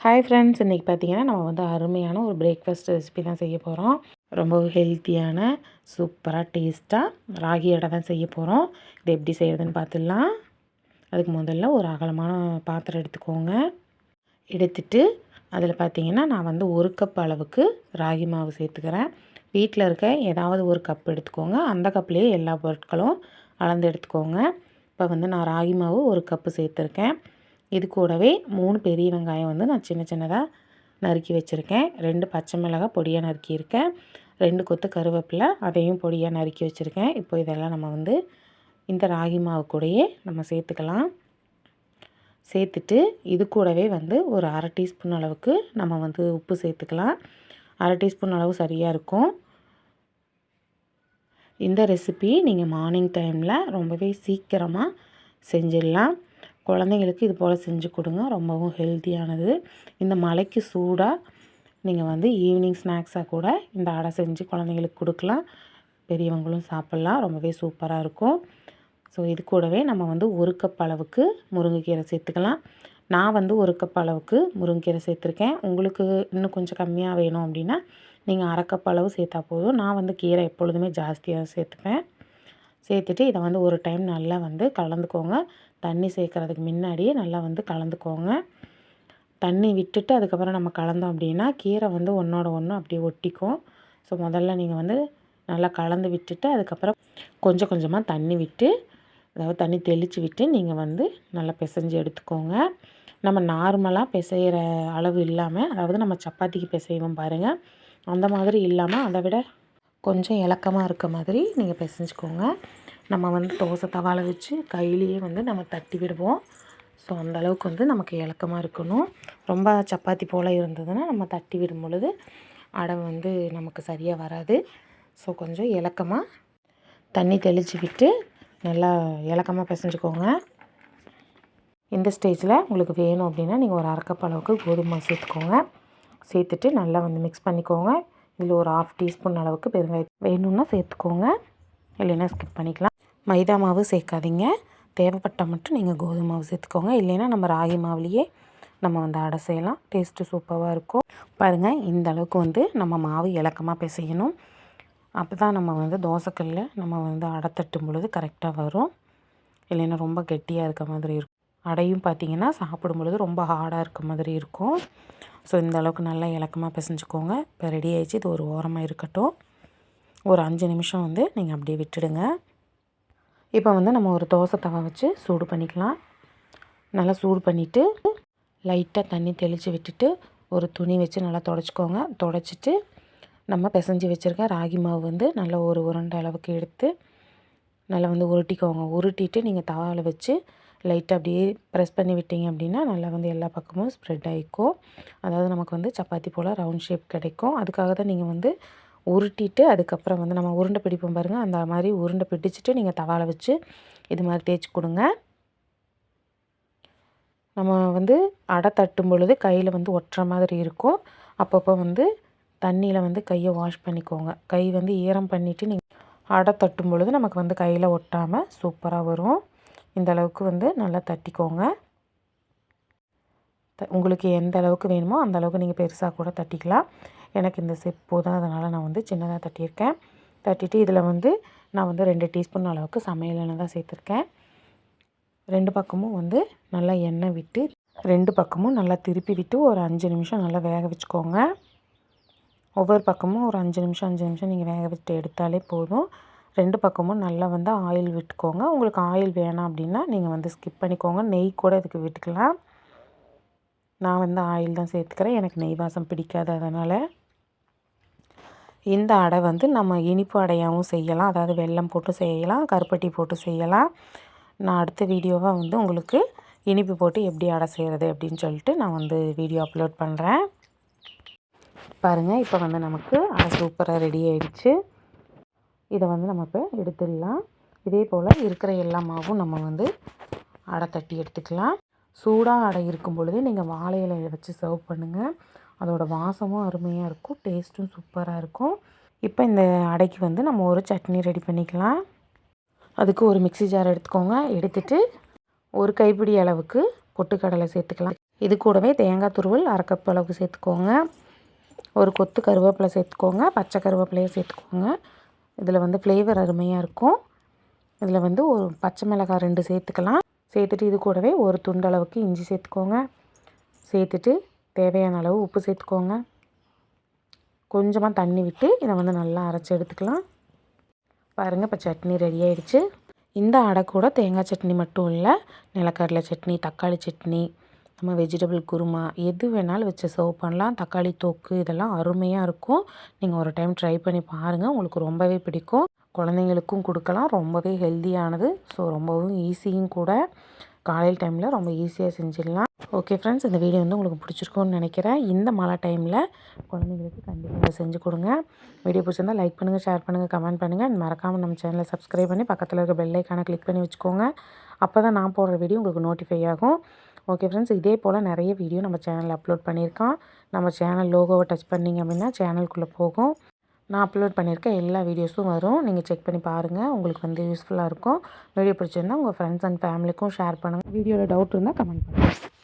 Hi friends இன்றைக்கி பார்த்தீங்கன்னா நம்ம வந்து அருமையான ஒரு பிரேக்ஃபாஸ்ட் ரெசிபி தான் செய்ய போகிறோம் ரொம்ப ஹெல்த்தியான சூப்பராக டேஸ்ட்டாக ராகி அடை தான் செய்ய போகிறோம் இது எப்படி செய்கிறதுன்னு பார்த்துடலாம் அதுக்கு முதல்ல ஒரு அகலமான பாத்திரம் எடுத்துக்கோங்க. எடுத்துட்டு அதில் பார்த்தீங்கன்னா நான் வந்து ஒரு கப் அளவுக்கு ராகி மாவு சேர்த்துக்கிறேன். வீட்டில் இருக்க ஏதாவது ஒரு கப் எடுத்துக்கோங்க. அந்த கப்லேயே எல்லா பொருட்களும் அளந்து எடுத்துக்கோங்க. இப்போ வந்து நான் ராகி மாவு ஒரு கப்பு சேர்த்துருக்கேன். இது கூடவே மூணு பெரிய வெங்காயம் வந்து நான் சின்ன சின்னதாக நறுக்கி வச்சுருக்கேன். ரெண்டு பச்சை மிளகாய் பொடியாக நறுக்கியிருக்கேன். ரெண்டு கொத்து கருவேப்பிலை அதையும் பொடியாக நறுக்கி வச்சுருக்கேன். இப்போ இதெல்லாம் நம்ம வந்து இந்த ராகி மாவு கூடயே நம்ம சேர்த்துக்கலாம். சேர்த்துட்டு இது கூடவே வந்து ஒரு அரை டீஸ்பூன் அளவுக்கு நம்ம வந்து உப்பு சேர்த்துக்கலாம். அரை டீஸ்பூன் அளவு சரியாக இருக்கும். இந்த ரெசிபி நீங்கள் மார்னிங் டைமில் ரொம்பவே சீக்கிரமாக செஞ்சிடலாம். குழந்தைங்களுக்கு இது போல் செஞ்சு கொடுங்க. ரொம்பவும் ஹெல்த்தியானது. இந்த மலைக்கு சூடாக நீங்கள் வந்து ஈவினிங் ஸ்நாக்ஸாக கூட இந்த அடை செஞ்சு குழந்தைங்களுக்கு கொடுக்கலாம். பெரியவங்களும் சாப்பிட்லாம். ரொம்பவே சூப்பராக இருக்கும். ஸோ இது கூடவே நம்ம வந்து ஒரு கப் அளவுக்கு முருங்கைக்கீரை சேர்த்துக்கலாம். நான் வந்து ஒரு கப் அளவுக்கு முருங்கைக்கீரை சேர்த்துருக்கேன். உங்களுக்கு இன்னும் கொஞ்சம் கம்மியாக வேணும் அப்படின்னா நீங்கள் அரை கப் அளவு சேர்த்தா போதும். நான் வந்து கீரை எப்பொழுதுமே ஜாஸ்தியாக சேர்த்துப்பேன். சேர்த்துட்டு இதை வந்து ஒரு டைம் நல்லா வந்து கலந்துக்கோங்க. தண்ணி சேர்க்குறதுக்கு முன்னாடியே நல்லா வந்து கலந்துக்கோங்க. தண்ணி விட்டுட்டு அதுக்கப்புறம் நம்ம கலந்தோம் அப்படின்னா கீரை வந்து ஒன்றோட ஒன்று அப்படியே ஒட்டிக்கும். ஸோ முதல்ல நீங்கள் வந்து நல்லா கலந்து விட்டுட்டு அதுக்கப்புறம் கொஞ்சம் கொஞ்சமாக தண்ணி விட்டு அதாவது தண்ணி தெளித்து விட்டு நீங்கள் வந்து நல்லா பிசைஞ்சு எடுத்துக்கோங்க. நம்ம நார்மலாக பிசைகிற அளவு இல்லாமல் அதாவது நம்ம சப்பாத்திக்கு பிசைவோம் பாருங்கள் அந்த மாதிரி இல்லாமல் அதை விட கொஞ்சம் இலக்கமாக இருக்க மாதிரி நீங்கள் பிசைஞ்சுக்கோங்க. நம்ம வந்து தோசை தவாலை வச்சு கையிலேயே வந்து நம்ம தட்டி விடுவோம். ஸோ அந்தளவுக்கு வந்து நமக்கு இலக்கமாக இருக்கணும். ரொம்ப சப்பாத்தி போல் இருந்ததுன்னா நம்ம தட்டி விடும் பொழுது அடை வந்து நமக்கு சரியாக வராது. ஸோ கொஞ்சம் இலக்கமாக தண்ணி தெளித்து விட்டு நல்லா இலக்கமாக பிசைஞ்சுக்கோங்க. இந்த ஸ்டேஜில் உங்களுக்கு வேணும் அப்படின்னா நீங்கள் ஒரு அரைக்கப் அளவுக்கு கோதுமை சேர்த்துக்கோங்க. சேர்த்துட்டு நல்லா வந்து மிக்ஸ் பண்ணிக்கோங்க. இதில் ஒரு ஆஃப் டீஸ்பூன் அளவுக்கு பெருங்காயம் வேணும்னா சேர்த்துக்கோங்க. இல்லைன்னா ஸ்கிப் பண்ணிக்கலாம். மைதா மாவு சேர்க்காதீங்க. தேவைப்பட்டால் மட்டும் நீங்கள் கோதுமை மாவு சேர்த்துக்கோங்க. இல்லைன்னா நம்ம ராகி மாவுலேயே நம்ம வந்து அடை செய்யலாம். டேஸ்ட்டு சூப்பராக இருக்கும். பாருங்கள் இந்த அளவுக்கு வந்து நம்ம மாவு இலக்கமாக பிசையணும். அப்போ தான் நம்ம வந்து தோசைக்கல்லில் நம்ம வந்து அடை தட்டும் பொழுது கரெக்டாக வரும். இல்லைன்னா ரொம்ப கெட்டியாக இருக்க மாதிரி இருக்கும். அடையும் பார்த்திங்கன்னா சாப்பிடும் பொழுது ரொம்ப ஹார்டாக இருக்க மாதிரி இருக்கும். ஸோ இந்த அளவுக்கு நல்லா இலக்கமாக பிசைஞ்சுக்கோங்க. இப்போ ரெடி ஆகிடுச்சு இது ஒரு ஓரமாக இருக்கட்டும். ஒரு அஞ்சு நிமிஷம் வந்து நீங்கள் அப்படியே விட்டுடுங்க. இப்போ வந்து நம்ம ஒரு தோசை தவா வச்சு சூடு பண்ணிக்கலாம். நல்லா சூடு பண்ணிவிட்டு லைட்டாக தண்ணி தெளித்து விட்டுட்டு ஒரு துணி வச்சு நல்லா தொடச்சிக்கோங்க. தொடச்சிட்டு நம்ம பிசைஞ்சு வச்சுருக்க ராகி மாவு வந்து நல்லா ஒரு உருண்டை அளவுக்கு எடுத்து நல்லா வந்து உருட்டிக்கோங்க. உருட்டிட்டு நீங்கள் தவாவில் வச்சு லைட்டாக அப்படியே ப்ரெஸ் பண்ணி விட்டீங்க அப்படின்னா நல்லா வந்து எல்லா பக்கமும் ஸ்ப்ரெட் ஆகிக்கும் அதாவது நமக்கு வந்து சப்பாத்தி போல் ரவுண்ட் ஷேப் கிடைக்கும். அதுக்காக தான் நீங்கள் வந்து உருட்டிட்டு அதுக்கப்புறம் வந்து நம்ம உருண்டை பிடிப்போம் பாருங்கள் அந்த மாதிரி உருண்டை பிடிச்சிட்டு நீங்கள் தவாவில் வச்சு இது மாதிரி தேய்ச்சி கொடுங்க. நம்ம வந்து அடை தட்டும் பொழுது கையில் வந்து ஒட்டுற மாதிரி இருக்கும். அப்பப்போ வந்து தண்ணியில் வந்து கையை வாஷ் பண்ணிக்கோங்க. கை வந்து ஈரம் பண்ணிவிட்டு நீங்கள் அடை தட்டும் பொழுது நமக்கு வந்து கையில் ஒட்டாமல் சூப்பராக வரும். இந்த அளவுக்கு வந்து நல்லா தட்டிக்கோங்க. உங்களுக்கு எந்த அளவுக்கு வேணுமோ அந்த அளவுக்கு நீங்கள் பெருசாக கூட தட்டிக்கலாம். எனக்கு இந்த செப் போதும் அதனால் நான் வந்து சின்னதாக தட்டியிருக்கேன். தட்டிட்டு இதில் வந்து நான் வந்து ரெண்டு டீஸ்பூன் அளவுக்கு சமையல் எண்ணெய் தான் சேர்த்துருக்கேன். ரெண்டு பக்கமும் வந்து நல்லா எண்ணெய் விட்டு ரெண்டு பக்கமும் நல்லா திருப்பி விட்டு ஒரு அஞ்சு நிமிஷம் நல்லா வேக வச்சுக்கோங்க. ஒவ்வொரு பக்கமும் ஒரு அஞ்சு நிமிஷம் அஞ்சு நிமிஷம் நீங்கள் வேக வச்சுட்டு எடுத்தாலே போதும். ரெண்டு பக்கமும் நல்லா வந்து ஆயில் விட்டுக்கோங்க. உங்களுக்கு ஆயில் வேணாம் அப்படின்னா நீங்கள் வந்து ஸ்கிப் பண்ணிக்கோங்க. நெய் கூட இதுக்கு விட்டுக்கலாம். நான் வந்து ஆயில் தான் சேர்த்துக்கிறேன். எனக்கு நெய் வாசம் பிடிக்காது அதனால். இந்த அடை வந்து நம்ம இனிப்பு அடையாகவும் செய்யலாம். அதாவது வெல்லம் போட்டு செய்யலாம் கருப்பட்டி போட்டு செய்யலாம். நான் அடுத்த வீடியோவாக வந்து உங்களுக்கு இனிப்பு போட்டு எப்படி அடை செய்கிறது அப்படின்னு சொல்லிட்டு நான் வந்து வீடியோ அப்லோட் பண்ணுறேன் பாருங்கள் இப்போ வந்து நமக்கு அடை சூப்பராக ரெடி ஆகிடுச்சு இதை வந்து நம்ம இப்போ எடுத்துடலாம். இதே போல் இருக்கிற எல்லா மாவும் நம்ம வந்து அடை தட்டி எடுத்துக்கலாம். சூடாக அடை இருக்கும் பொழுது நீங்கள் வாழை இலையை வச்சு சர்வ் பண்ணுங்கள் அதோடய வாசமும் அருமையாக இருக்கும் டேஸ்ட்டும் சூப்பராக இருக்கும். இப்போ இந்த அடைக்கு வந்து நம்ம ஒரு சட்னி ரெடி பண்ணிக்கலாம். அதுக்கு ஒரு மிக்சி ஜார் எடுத்துக்கோங்க. எடுத்துட்டு ஒரு கைப்பிடி அளவுக்கு பொட்டுக்கடலை சேர்த்துக்கலாம். இது கூடவே தேங்காய் துருவல் அரை கப் அளவுக்கு சேர்த்துக்கோங்க. ஒரு கொத்து கருவேப்பிலை சேர்த்துக்கோங்க. பச்சை கருவேப்பிலையை சேர்த்துக்கோங்க. இதில் வந்து ஃப்ளேவர் அருமையாக இருக்கும். இதில் வந்து ஒரு பச்சை மிளகாய் ரெண்டு சேர்த்துக்கலாம். சேர்த்துட்டு இது கூடவே ஒரு துண்டளவுக்கு இஞ்சி சேர்த்துக்கோங்க. சேர்த்துட்டு தேவையான அளவு உப்பு சேர்த்துக்கோங்க. கொஞ்சமாக தண்ணி விட்டு இதை வந்து நல்லா அரைச்சி எடுத்துக்கலாம். பாருங்கள் இப்போ சட்னி ரெடி ஆயிடுச்சு. இந்த அடை கூட தேங்காய் சட்னி மட்டும் இல்லை நிலக்கடலை சட்னி தக்காளி சட்னி நம்ம வெஜிடபிள் குருமா எது வேணாலும் வச்சு சர்வ் பண்ணலாம். தக்காளி தொக்கு இதெல்லாம் அருமையாக இருக்கும். நீங்கள் ஒரு டைம் ட்ரை பண்ணி பாருங்கள் உங்களுக்கு ரொம்பவே பிடிக்கும். குழந்தைங்களுக்கும் கொடுக்கலாம் ரொம்பவே ஹெல்த்தியானது ஸோ ரொம்பவும் ஈஸியும் கூட. காலையில் டைமில் ரொம்ப ஈஸியாக செஞ்சிடலாம். ஓகே ஃப்ரெண்ட்ஸ் இந்த வீடியோ வந்து உங்களுக்கு பிடிச்சிருக்கும்னு நினைக்கிறேன். இந்த மழை டைமில் குழந்தைங்களுக்கு கண்டிப்பாக செஞ்சு கொடுங்க. வீடியோ பிடிச்சிருந்தா லைக் பண்ணுங்கள் ஷேர் பண்ணுங்கள் கமெண்ட் பண்ணுங்கள் மறக்காமல் நம்ம சேனலை சப்ஸ்கிரைப் பண்ணி பக்கத்தில் இருக்க பெல்லைக்கான கிளிக் பண்ணி வச்சுக்கோங்க. அப்போ தான் நான் போடுற வீடியோ உங்களுக்கு நோட்டிஃபை ஆகும். ஓகே ஃப்ரெண்ட்ஸ் இதே போல் நிறைய வீடியோ நம்ம சேனலில் அப்லோட் பண்ணியிருக்கோம். நம்ம சேனல் லோகோவை டச் பண்ணிங்க அப்படின்னா சேனலுக்குள்ளே போகும். நான் அப்லோட் பண்ணியிருக்க எல்லா வீடியோஸும் வரும். நீங்கள் செக் பண்ணி பாருங்கள் உங்களுக்கு வந்து யூஸ்ஃபுல்லாக இருக்கும். வீடியோ பிடிச்சிருந்தா உங்கள் ஃப்ரெண்ட்ஸ் அண்ட் ஃபேமிலிக்கும் ஷேர் பண்ணுங்கள் வீடியோவில் டவுட் இருந்தால் கமெண்ட் பண்ணுங்கள்